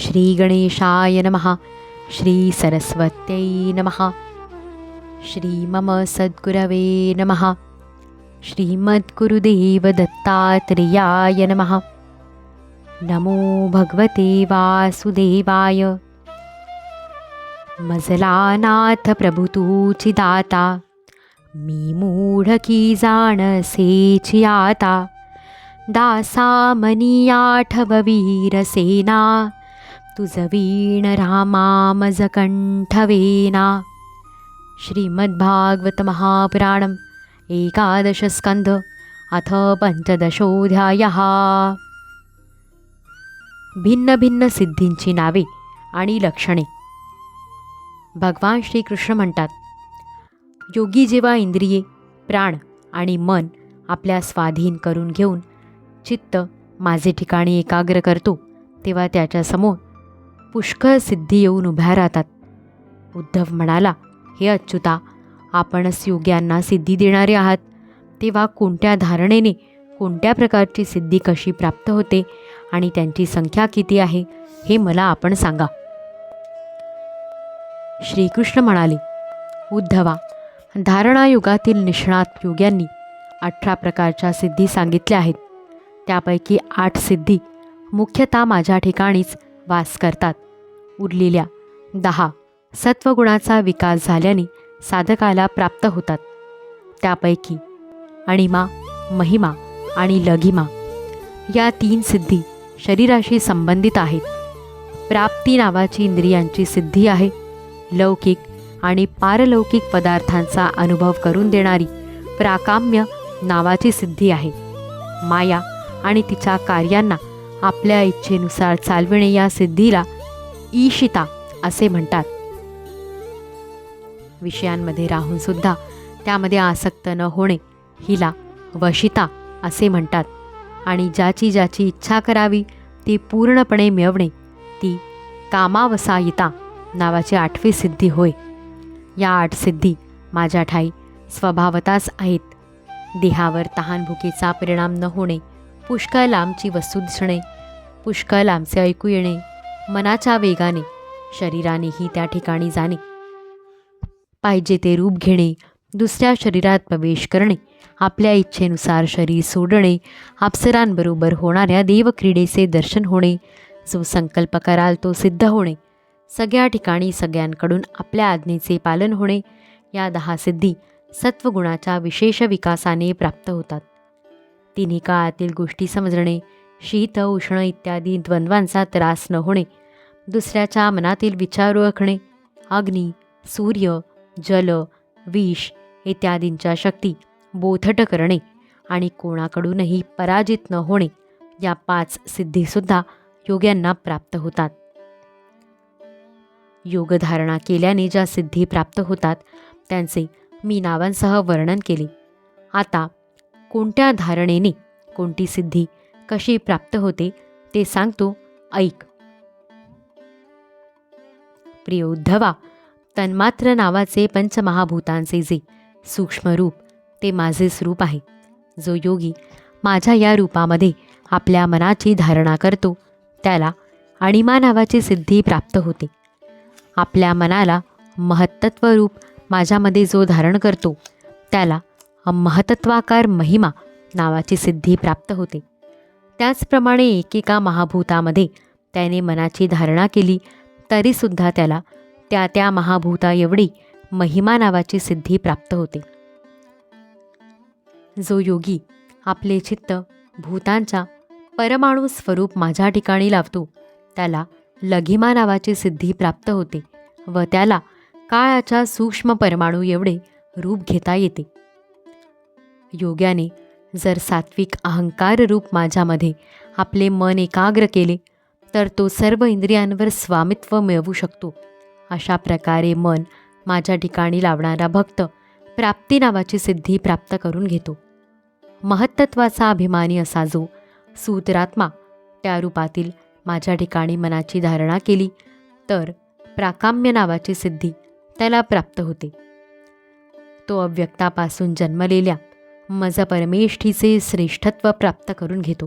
श्रीगणेशाय नमः श्रीसरस्वत्यै नमः श्रीमम सद्गुरवे नमः श्रीमद्गुरुदेवदत्तात्रेयाय नमः। नमो भगवते वासुदेवाय। मजलानाथ नाथ दाता मी मूढकी जाणसेची आता दासा मनी वीरसेना तुझ वीण एकादशस्कन्ध अथ पञ्चदशोऽध्यायः। भिन्नभिन्न सिद्धींची नावे आणि लक्षणे। भगवान श्रीकृष्ण म्हणतात योगी जेव्हा इंद्रिये प्राण आणि मन आपल्या स्वाधीन करून घेऊन चित्त माझे ठिकाणी एकाग्र करतो तेव्हा त्याच्यासमोर पुष्कळ सिद्धी येऊन उभ्या राहतात. उद्धव म्हणाला हे अच्युता आपणच योग्यांना सिद्धी देणारे आहात. तेव्हा कोणत्या धारणेने कोणत्या प्रकारची सिद्धी कशी प्राप्त होते आणि त्यांची संख्या किती आहे हे मला आपण सांगा. श्रीकृष्ण म्हणाले उद्धवा धारणायुगातील निष्णात योग्यांनी अठरा प्रकारच्या सिद्धी सांगितल्या आहेत. त्यापैकी आठ सिद्धी मुख्यतः माझ्या ठिकाणीच वास करतात. उरलेल्या दहा सत्वगुणाचा विकास झाल्याने साधकाला प्राप्त होतात. त्यापैकी अणिमा महिमा आणि लघिमा या तीन सिद्धी शरीराशी संबंधित आहेत. प्राप्ती नावाची इंद्रियांची सिद्धी आहे. लौकिक आणि पारलौकिक पदार्थांचा अनुभव करून देणारी प्राकाम्य नावाची सिद्धी आहे. माया आणि तिच्या कार्यांना आपल्या इच्छेनुसार चालविणे या सिद्धीला ईशिता असे म्हणतात. विषयांमध्ये राहून सुद्धा त्यामध्ये आसक्त न होणे हिला वशिता असे म्हणतात आणि ज्याची ज्याची इच्छा करावी ती पूर्णपणे मिळवणे ती कामावसायिता नावाची आठवी सिद्धी होय. या आठ सिद्धी माझ्या ठाई स्वभावताच आहेत. देहावर तहानभुकीचा परिणाम न होणे पुष्कळ लांबची वस्तू दिसणे पुष्कळ लांबचे ऐकू येणे मनाच्या वेगाने शरीरानेही त्या ठिकाणी जाणे. पाहिजे ते रूप घेणे दुसऱ्या शरीरात प्रवेश करणे आपल्या इच्छेनुसार शरीर सोडणे अप्सरांबरोबर होणाऱ्या देवक्रीडेचे दर्शन होणे जो संकल्प कराल तो सिद्ध होणे सगळ्या ठिकाणी सगळ्यांकडून आपल्या आज्ञेचे पालन होणे या दहा सिद्धी सत्वगुणाच्या विशेष विकासाने प्राप्त होतात. तिन्ही काळातील गोष्टी समजणे शीत उष्ण इत्यादी द्वंद्वांचा त्रास न होणे दुसऱ्याच्या मनातील विचार ओळखणे अग्नी सूर्य जल विष इत्यादींच्या शक्ती बोथट करणे आणि कोणाकडूनही पराजित न होणे या पाच सिद्धीसुद्धा योग्यांना प्राप्त होतात. योगधारणा केल्याने ज्या सिद्धी प्राप्त होतात त्यांचे मी नावांसह वर्णन केले. आता कोणत्या धारणेने कोणती सिद्धी कशी प्राप्त होते ते सांगतो. ऐक. प्रिय उद्धवा तन्मात्र नावाचे पंचमहाभूतांचे जे सूक्ष्म रूप ते माझे स्वरूप आहे. जो योगी माझ्या या रूपामध्ये आपल्या मनाची धारणा करतो त्याला अणिमा नावाची सिद्धी प्राप्त होते. आपल्या मनाला महत्त्व रूप माझ्यामध्ये जो धारण करतो त्याला महतत्वाकार महिमा नावाची सिद्धी प्राप्त होते. त्याचप्रमाणे एकेका महाभूतामध्ये त्याने मनाची धारणा केली तरीसुद्धा त्याला त्या त्या महाभूता एवढी महिमा नावाची सिद्धी प्राप्त होते. जो योगी आपले चित्त भूतांच्या परमाणू स्वरूप माझ्या ठिकाणी लावतो त्याला लघिमा नावाची सिद्धी प्राप्त होते व त्याला काळाच्या सूक्ष्म परमाणू एवढे रूप घेता येते. योग्याने जर सात्विक अहंकार रूप माझ्यामध्ये आपले मन एकाग्र केले तर तो सर्व इंद्रियांवर स्वामित्व मिळवू शकतो. अशा प्रकारे मन माझ्या ठिकाणी लावणारा भक्त प्राप्ती नावाची सिद्धी प्राप्त करून घेतो. महत्त्वाचा अभिमानी असा जो सूत्रात्मा त्या रूपातील माझ्या ठिकाणी मनाची धारणा केली तर प्राकाम्य नावाची सिद्धी त्याला प्राप्त होते. तो अव्यक्तापासून जन्मलेल्या माझा परमेष्ठीचे श्रेष्ठत्व प्राप्त करून घेतो.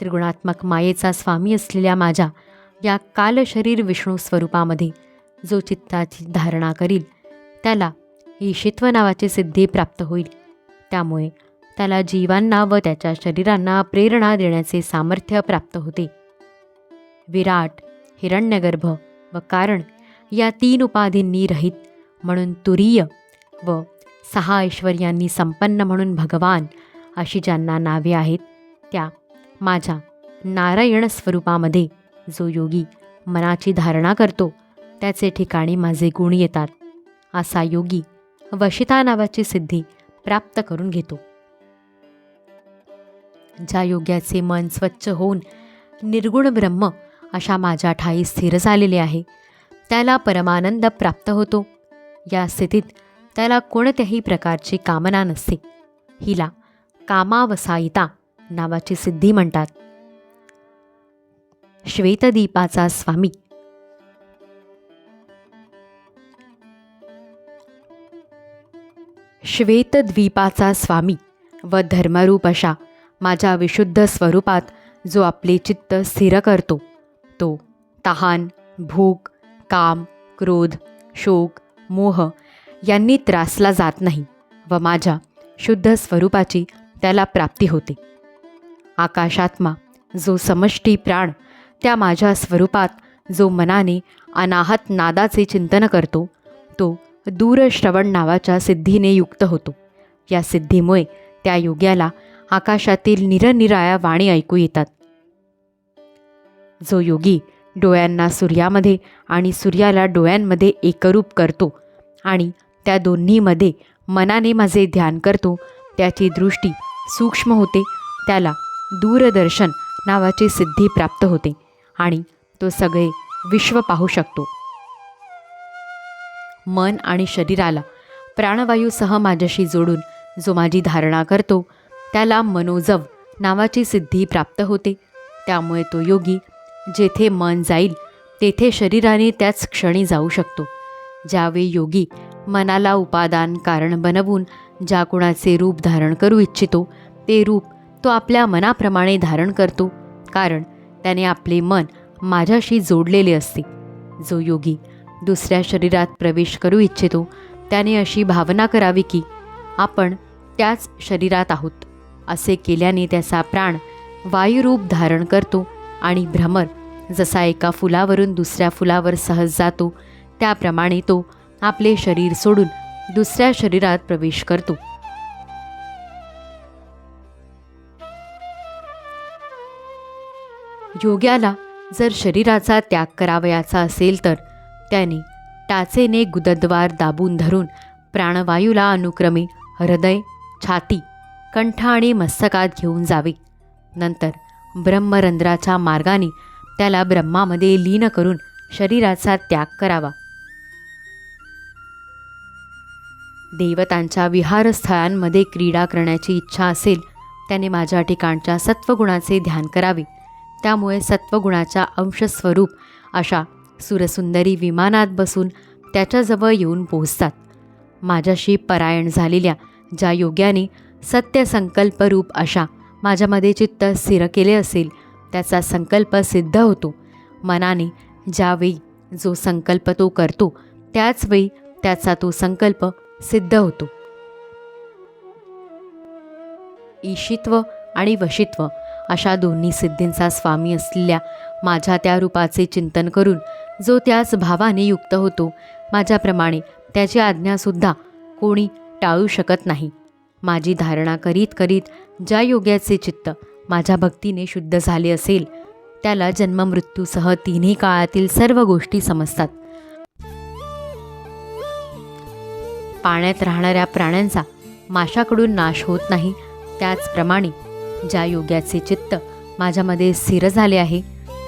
त्रिगुणात्मक मायेचा स्वामी असलेल्या माझ्या या कालशरीर विष्णू स्वरूपामध्ये जो चित्ताची धारणा करील त्याला ईशित्व नावाची सिद्धी प्राप्त होईल. त्यामुळे त्याला जीवांना व त्याच्या शरीरांना प्रेरणा देण्याचे सामर्थ्य प्राप्त होते. विराट हिरण्यगर्भ व कारण या तीन उपाधींनी रहित म्हणून तुरीय व सहा ऐश्वर्यांनी संपन्न म्हणून भगवान अशी ज्यांना नावे आहेत त्या माझ्या नारायण स्वरूपामध्ये जो योगी मनाची धारणा करतो त्याचे ठिकाणी माझे गुण येतात. असा योगी वशिता नावाची सिद्धी प्राप्त करून घेतो. ज्या योग्याचे मन स्वच्छ होऊन निर्गुण ब्रह्म अशा माझ्या ठाई स्थिर झालेले आहे त्याला परमानंद प्राप्त होतो. या स्थितीत त्याला कोणत्याही प्रकारची कामना नसते. हिला कामावसायिता नावाची सिद्धी म्हणतात. श्वेतदीपाचा स्वामी. श्वेतद्वीपाचा स्वामी व धर्मरूप अशा माझ्या विशुद्ध स्वरूपात जो आपले चित्त स्थिर करतो तो तहान भूक काम क्रोध शोक मोह यांनी त्रासला जात नाही व माझ्या शुद्ध स्वरूपाची त्याला प्राप्ती होते. आकाशात्मा जो समष्टी प्राण त्या माझ्या स्वरूपात जो मनाने अनाहत नादाचे चिंतन करतो तो दूरश्रवण नावाच्या सिद्धीने युक्त होतो. या सिद्धीमुळे त्या योग्याला आकाशातील निरनिराळ्या वाणी ऐकू येतात. जो योगी डोळ्यांना सूर्यामध्ये आणि सूर्याला डोळ्यांमध्ये एकरूप करतो आणि त्या दोन्हीमध्ये मनाने माझे ध्यान करतो. त्याची दृष्टी सूक्ष्म होते. त्याला दूरदर्शन नावाची सिद्धी प्राप्त होते आणि तो सगळे विश्व पाहू शकतो. मन आणि शरीराला प्राणवायूसह माझ्याशी जोडून जो माझी धारणा करतो त्याला मनोजव नावाची सिद्धी प्राप्त होते. त्यामुळे तो योगी जेथे मन जाईल तेथे शरीराने त्याच क्षणी जाऊ शकतो. ज्यावेळी योगी मनाला उपादान कारण बनवून ज्या कुणाचे रूप धारण करू इच्छितो ते रूप तो आपल्या मनाप्रमाणे धारण करतो कारण त्याने आपले मन माझ्याशी जोडलेले असते. जो योगी दुसऱ्या शरीरात प्रवेश करू इच्छितो त्याने अशी भावना करावी की आपण त्याच शरीरात आहोत. असे केल्याने त्याचा प्राण वायुरूप धारण करतो आणि भ्रमर जसा एका फुलावरून दुसऱ्या फुलावर सहज जातो त्याप्रमाणे तो आपले शरीर सोडून दुसऱ्या शरीरात प्रवेश करतो. योग्याला जर शरीराचा त्याग करावयाचा असेल तर त्याने टाचेने गुदद्वार दाबून धरून प्राणवायूला अनुक्रमे हृदय छाती कंठ आणि मस्तकात घेऊन जावे. नंतर ब्रह्मरंध्राच्या मार्गाने त्याला ब्रह्मामध्ये लीन करून शरीराचा त्याग करावा. देवतांच्या विहारस्थळांमध्ये क्रीडा करण्याची इच्छा असेल त्याने माझ्या ठिकाणच्या सत्वगुणाचे ध्यान करावे. त्यामुळे सत्वगुणाच्या अंशस्वरूप अशा सुरसुंदरी विमानात बसून त्याच्याजवळ येऊन पोहोचतात. माझ्याशी परायण झालेल्या ज्या योग्याने सत्यसंकल्परूप अशा माझ्यामध्ये चित्त स्थिर केले असेल त्याचा संकल्प सिद्ध होतो. मनाने ज्यावेळी जो संकल्प तो करतो त्याचवेळी त्याचा तो संकल्प सिद्ध होतो. ईशित्व आणि वशित्व अशा दोन्ही सिद्धींचा स्वामी असलेल्या माझ्या त्या रूपाचे चिंतन करून जो त्याच भावाने युक्त होतो माझ्याप्रमाणे त्याची आज्ञासुद्धा कोणी टाळू शकत नाही. माझी धारणा करीत करीत ज्या योग्याचे चित्त माझ्या भक्तीने शुद्ध झाले असेल त्याला जन्ममृत्यूसह तिन्ही काळातील सर्व गोष्टी समजतात. पाण्यात राहणाऱ्या प्राण्यांचा माशाकडून नाश होत नाही. त्याचप्रमाणे ज्या योग्याचे चित्त माझ्यामध्ये स्थिर झाले आहे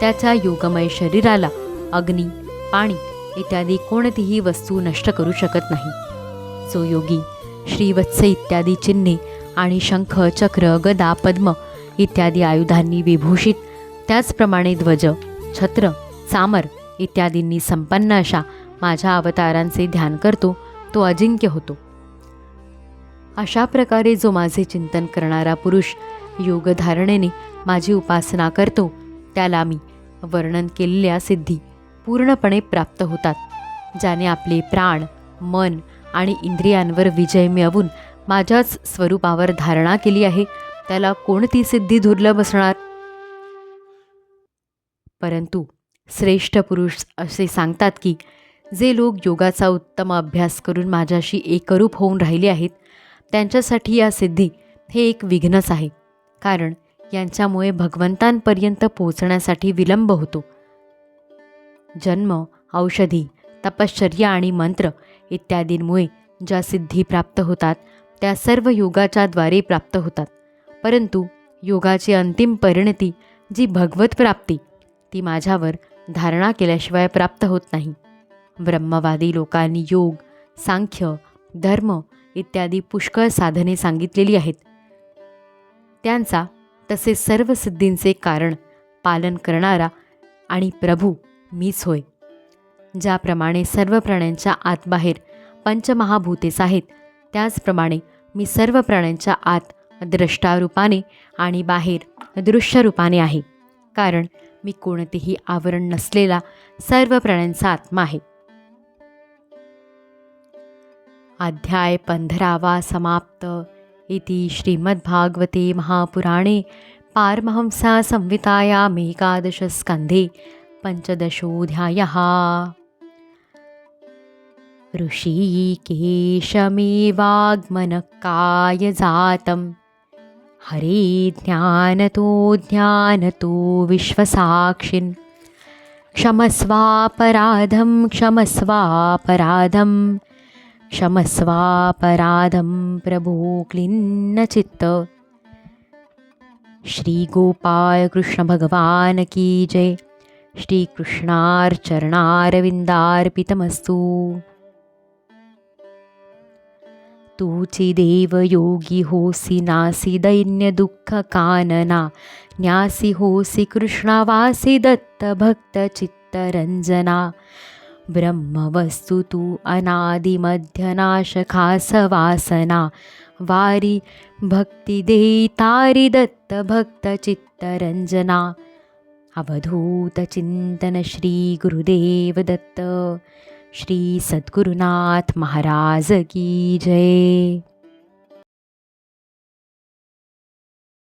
त्याच्या योगमय शरीराला अग्नी पाणी इत्यादी कोणतीही वस्तू नष्ट करू शकत नाही. जो योगी श्रीवत्स इत्यादी चिन्हे आणि शंख चक्र गदा पद्म इत्यादी आयुधांनी विभूषित त्याचप्रमाणे ध्वज छत्र चामर इत्यादींनी संपन्न अशा माझ्या अवतारांचे ध्यान करतो तो अजिंक्य होतो. अशा प्रकारे जो माझे चिंतन करणारा पुरुष योगधारणेने माझी उपासना करतो त्याला मी वर्णन केलेल्या सिद्धी पूर्णपणे प्राप्त होतात ज्याने आपले प्राण मन आणि इंद्रियांवर विजय मिळवून माझ्याच स्वरूपावर धारणा केली आहे त्याला कोणती सिद्धी दुर्लभ असणार? परंतु श्रेष्ठ पुरुष असे सांगतात की जे लोक योगाचा उत्तम अभ्यास करून माझ्याशी एकरूप होऊन राहिले आहेत त्यांच्यासाठी या सिद्धी हे एक विघ्नच आहे. कारण यांच्यामुळे भगवंतांपर्यंत पोहोचण्यासाठी विलंब होतो. जन्म औषधी तपश्चर्या आणि मंत्र इत्यादींमुळे ज्या सिद्धी प्राप्त होतात त्या सर्व योगाच्या द्वारे प्राप्त होतात. परंतु योगाची अंतिम परिणती जी भगवत प्राप्ती ती माझ्यावर धारणा केल्याशिवाय प्राप्त होत नाही. ब्रह्मवादी लोकांनी योग सांख्य धर्म इत्यादी पुष्कळ साधने सांगितलेली आहेत. त्यांचा तसे सर्व सिद्धींचे कारण पालन करणारा आणि प्रभू मीच होय ज्याप्रमाणे सर्व प्राण्यांच्या आतबाहेर पंचमहाभूतेच आहेत त्याचप्रमाणे मी सर्व प्राण्यांच्या आत द्रष्टारूपाने आणि बाहेर दृश्यरूपाने आहे कारण मी कोणतेही आवरण नसलेला सर्व प्राण्यांचा आत्मा आहे. अध्याय पंधरावा समाप्त. इति श्रीमद्भागवते महापुराणे पारमहंसा संहितायामेकादशस्कन्धे पञ्चदशोऽध्यायः. ऋषिकेशमेवाग्मनकाय जातं हरे ज्ञानतो ज्ञानतो विश्वसाक्षिन्। क्षमस्वापराधं क्षमस्वापराधम्। क्षमस्वापराधं प्रभो क्लिन्नचित्त। श्रीगोपालकृष्णभगवान् की जय। श्रीकृष्णार्चरणारविन्दार्पितमस्तु। तु चिदेव योगि होसि नासि दैन्यदुःखकानना। न्यासि होसि कृष्णावासि दत्तभक्तचित्तरञ्जना। ब्रह्मवस्तु तू अनादिमध्यनाश वासना वारी भक्ती देई दत्त भक्त चित्तरंजना अवधूत चिंतन श्री गुरुदेव दत्त श्री सद्गुरुनाथ महाराज की जय।